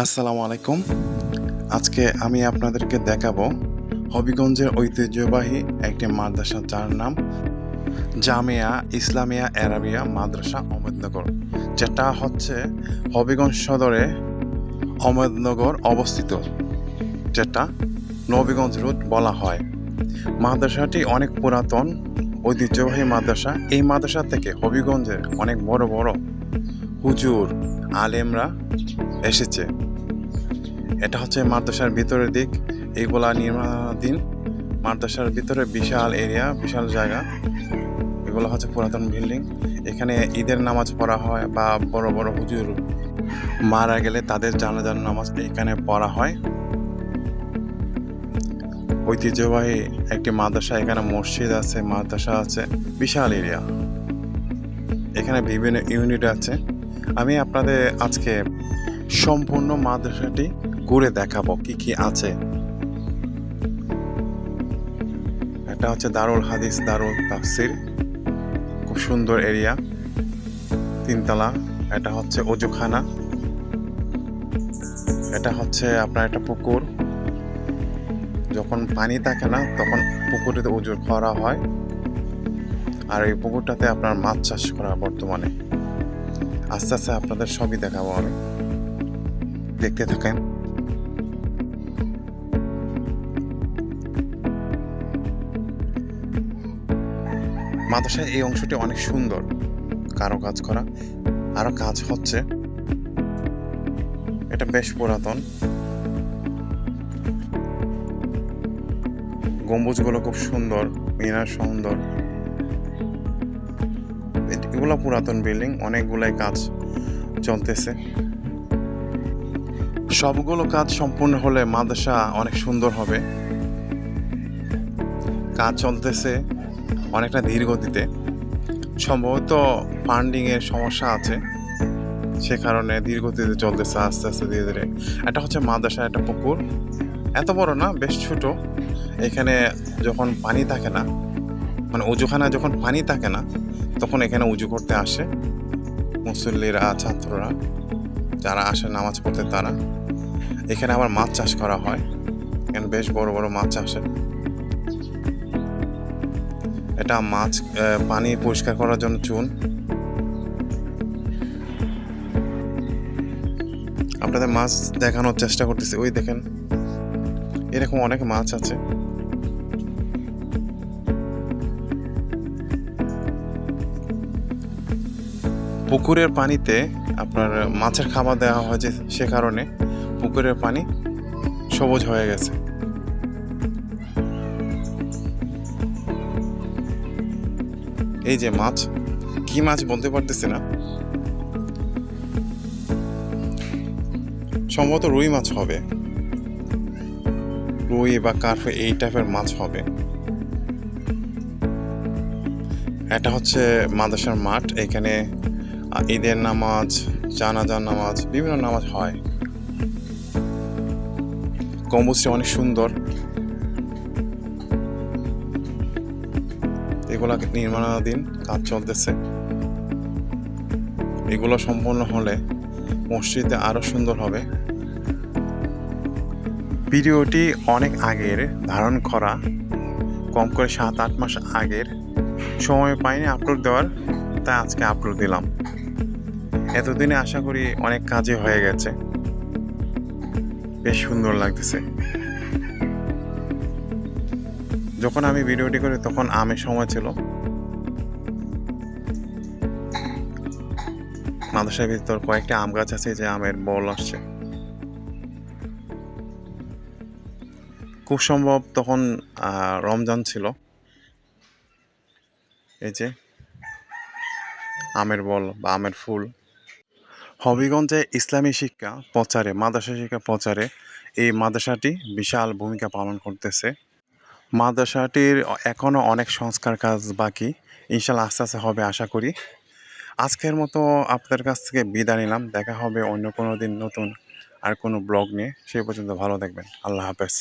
আসসালামু আলাইকুম। আজকে আমি আপনাদেরকে দেখাবো হবিগঞ্জের ঐতিহ্যবাহী একটি মাদ্রাসা যার নাম জামিয়া ইসলামিয়া অ্যারাবিয়া মাদ্রাসা অহমেদনগর, যেটা হচ্ছে হবিগঞ্জ সদরে অহমেদনগর অবস্থিত, যেটা নবীগঞ্জ রুট বলা হয়। মাদ্রাসাটি অনেক পুরাতন, ঐতিহ্যবাহী মাদ্রাসা। এই মাদ্রাসা থেকে হবিগঞ্জের অনেক বড় বড় হুজুর আলেমরা এসেছে। এটা হচ্ছে মাদ্রাসার ভিতরের দিক। এইগুলা নির্মাণাধীন মাদ্রাসার ভিতরে বিশাল এরিয়া, বিশাল জায়গা। এগুলো হচ্ছে পুরাতন বিল্ডিং। এখানে ঈদের নামাজ পড়া হয় বা বড় বড় হুজুর মারা গেলে তাদের জানাজার নামাজ এখানে পড়া হয়। ঐতিহ্যবাহী একটি মাদ্রাসা, এখানে মসজিদ আছে, মাদ্রাসা আছে, বিশাল এরিয়া। এখানে বিভিন্ন ইউনিট আছে। আমি আপনাদের আজকে সম্পূর্ণ মাদ্রাসাটি ঘুরে দেখাবো কি কি আছে। এটা হচ্ছে দারুল হাদিস, দারুল তাফসির। খুব সুন্দর এরিয়া, তিনতলা। এটা হচ্ছে অজুখানা। এটা হচ্ছে আপনার একটা পুকুর। যখন পানি থাকে না, তখন পুকুরেতে উজু করা হয়। আর এই পুকুরটাতে আপনার মাছ চাষ করা বর্তমানে। আস্তে আস্তে আপনাদের সবই দেখাবো আমি। দেখতে থাকেন। মাদ্রাসায় এই অংশটি অনেক সুন্দর। কারও কাজ করা, আরও কাজ হচ্ছে। এটা বেশ পুরাতন। গম্বুজগুলো খুব সুন্দর, মিনার সুন্দর। এগুলো পুরাতন বিল্ডিং, অনেকগুলাই কাজ চলতেছে। সবগুলো কাজ সম্পূর্ণ হলে মাদ্রাসা অনেক সুন্দর হবে। কাজ চলতেছে অনেকটা ধীর গতিতে। সম্ভবত ফান্ডিং এর সমস্যা আছে, সে কারণে ধীর গতিতে চলতেছে আস্তে আস্তে ধীরে ধীরে। এটা হচ্ছে মাদ্রাসা, একটা পুকুর। এত বড় না, বেশ ছোট। এখানে যখন পানি থাকে না মানে উজুখানা যখন পানি থাকে না তখন এখানে উজু করতে আসে। মুসল্লিরা, ছাত্ররা, যারা আসে নামাজ পড়তে তারা। এখানে আবার মাছ চাষ করা হয়। এখানে বেশ বড় বড় মাছ আসে। এটা মাছ পানি পরিষ্কার করার জন্য চুন। আপনাদের মাছ দেখানোর চেষ্টা করতেছি। ওই দেখেন, এরকম অনেক মাছ আছে। পুকুরের পানিতে আপনার মাছের খাবার দেওয়া হয় যে সে কারণে পুকুরের পানি সবুজ হয়ে গেছে। এই যে মাছ, কি মাছ বলতে পারতেছি না? সম্ভবত রুই মাছ হবে। রুই বা কার্ফে এই টাইপের মাছ হবে। এটা হচ্ছে মাদ্রাসার মাঠ, এখানে ঈদের নামাজ, জানাজার নামাজ, বিভিন্ন নামাজ হয়। গম্বুজটি অনেক সুন্দর। এগুলা নির্মাণাধীন কাজ চলতেছে। এগুলো সম্পন্ন হলে মসজিদে আরও সুন্দর হবে। ভিডিওটি অনেক আগের, ধারণ করা, কম করে সাত আট মাস আগের। সময় পাইনি আপলোড দেওয়ার, তাই আজকে আপলোড দিলাম। এতদিনে আশা করি অনেক কাজে হয়ে গেছে। বেশ সুন্দর লাগতেছে। যখন আমি ভিডিওটি করি, তখন আমের সময় ছিল। মাদ্রাসার ভিতর কয়েকটা আম গাছ আছে, যে আমের বল আসছে। খুব সম্ভব তখন রমজান ছিল। এই যে, আমের বল বা আমের ফুল। হবিগঞ্জে ইসলামী শিক্ষা প্রচারে, মাদ্রাসা শিক্ষা প্রচারে এই মাদ্রাসাটি বিশাল ভূমিকা পালন করতেছে। মাদ্রাসাটির এখনও অনেক সংস্কার কাজ বাকি। ইনশাল্লাহ আস্তে আস্তে হবে, আশা করি। আজকের মতো আপনাদের কাছ থেকে বিদায় নিলাম। দেখা হবে অন্য কোনো দিন নতুন আর কোনো ব্লগ নিয়ে। সেই পর্যন্ত ভালো থাকবেন। আল্লাহ হাফেজ।